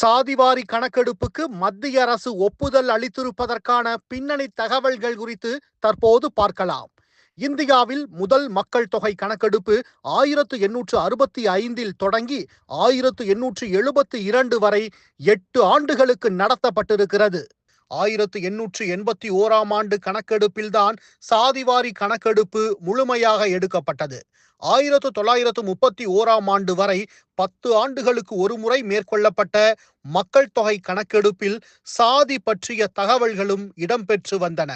சாதிவாரி கணக்கெடுப்புக்கு மத்திய அரசு ஒப்புதல் அளித்திருப்பதற்கான பின்னணி தகவல்கள் குறித்து தற்போது பார்க்கலாம். இந்தியாவில் முதல் மக்கள் தொகை கணக்கெடுப்பு ஆயிரத்து எண்ணூற்று அறுபத்தி ஐந்தில் தொடங்கி ஆயிரத்து எண்ணூற்று எழுபத்தி இரண்டு வரை எட்டு ஆண்டுகளுக்கு நடத்தப்பட்டிருக்கிறது. ஆயிரத்து எண்ணூற்று எண்பத்தி ஓராம் ஆண்டு கணக்கெடுப்பில்தான் சாதிவாரி கணக்கெடுப்பு முழுமையாக எடுக்கப்பட்டது. ஆயிரத்து தொள்ளாயிரத்து முப்பத்தி ஓராம் ஆண்டு வரை பத்து ஆண்டுகளுக்கு ஒருமுறை மேற்கொள்ளப்பட்ட மக்கள் தொகை கணக்கெடுப்பில் சாதி பற்றிய தகவல்களும் இடம்பெற்று வந்தன.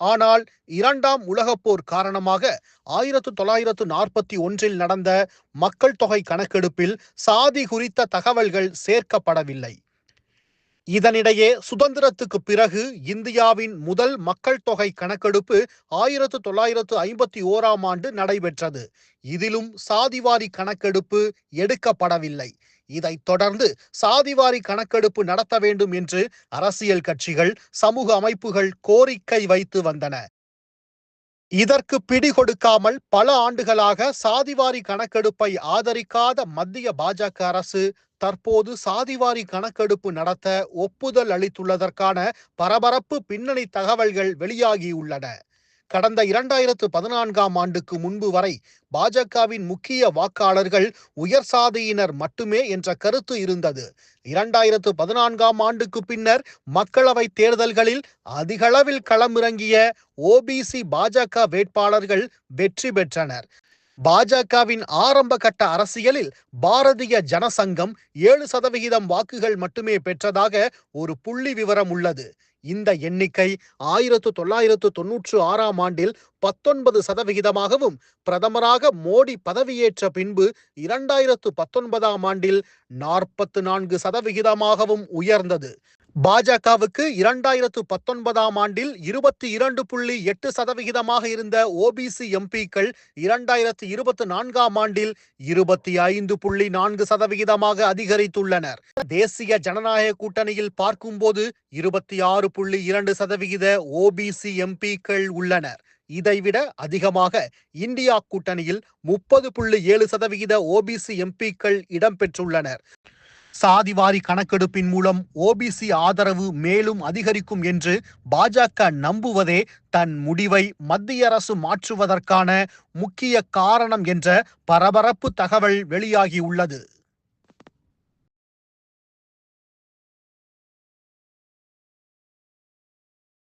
ஆனால் இரண்டாம் உலகப் போர் காரணமாக ஆயிரத்து தொள்ளாயிரத்து நாற்பத்தி ஒன்றில் நடந்த மக்கள் தொகை கணக்கெடுப்பில் சாதி குறித்த தகவல்கள் சேர்க்கப்படவில்லை. இதனிடையே சுதந்திரத்துக்கு பிறகு இந்தியாவின் முதல் மக்கள் தொகை கணக்கெடுப்பு ஆயிரத்து தொள்ளாயிரத்து ஐம்பத்தி ஓராம் ஆண்டு நடைபெற்றது. இதிலும் சாதிவாரி கணக்கெடுப்பு எடுக்கப்படவில்லை. இதைத் தொடர்ந்து சாதிவாரி கணக்கெடுப்பு நடத்த வேண்டும் என்று அரசியல் கட்சிகள் சமூக அமைப்புகள் கோரிக்கை வைத்து வந்தன. இதற்கு பிடி கொடுக்காமல் பல ஆண்டுகளாக சாதிவாரி கணக்கெடுப்பை ஆதரிக்காத மத்திய பாஜக அரசு தற்போது சாதிவாரி கணக்கெடுப்பு நடத்த ஒப்புதல் அளித்துள்ளதற்கான பரபரப்பு பின்னணி தகவல்கள் வெளியாகியுள்ளன. கடந்த இரண்டாயிரத்து பதினான்காம் ஆண்டுக்கு முன்பு வரை பாஜகவின் முக்கிய வாக்காளர்கள் உயர் சாதியினர் மட்டுமே என்ற கருத்து இருந்தது. இரண்டாயிரத்து பதினான்காம் ஆண்டுக்கு பின்னர் மக்களவை தேர்தல்களில் அதிகளவில் களமிறங்கிய ஓபிசி பாஜக வேட்பாளர்கள் வெற்றி பெற்றனர். பாஜகவின் ஆரம்ப கட்ட அரசியலில் பாரதிய ஜனசங்கம் ஏழு சதவிகிதம் வாக்குகள் மட்டுமே பெற்றதாக ஒரு புள்ளி விவரம் உள்ளது. இந்த எண்ணிக்கை ஆயிரத்து தொள்ளாயிரத்து தொன்னூற்று ஆறாம் ஆண்டில் பத்தொன்பது சதவிகிதமாகவும் பிரதமராக மோடி பதவியேற்ற பின்பு இரண்டாயிரத்து பத்தொன்பதாம் ஆண்டில் நாற்பத்து நான்கு சதவிகிதமாகவும் உயர்ந்தது. பாஜகவுக்கு இரண்டாயிரத்து பத்தொன்பதாம் ஆண்டில் இருபத்தி இரண்டு புள்ளி எட்டு சதவிகிதமாக இருந்த ஓபிசி எம்பிக்கள் இரண்டாயிரத்து இருபத்தி நான்காம் ஆண்டில் இருபத்தி ஐந்து புள்ளி நான்கு சதவிகிதமாக அதிகரித்துள்ளனர். தேசிய ஜனநாயக கூட்டணியில் பார்க்கும்போது இருபத்தி ஆறு புள்ளி இரண்டு சதவிகித ஓபிசி எம்பிக்கள் உள்ளனர். இதைவிட அதிகமாக இந்தியா கூட்டணியில் முப்பது புள்ளி ஏழு சதவிகித ஓபிசி எம்பிக்கள் இடம்பெற்றுள்ளனர். சாதிவாரி கணக்கெடுப்பின் மூலம் ஓபிசி ஆதரவு மேலும் அதிகரிக்கும் என்று பாஜக நம்புவதே தன் முடிவை மத்திய அரசு மாற்றுவதற்கான முக்கிய காரணம் என்ற பரபரப்பு தகவல் வெளியாகியுள்ளது.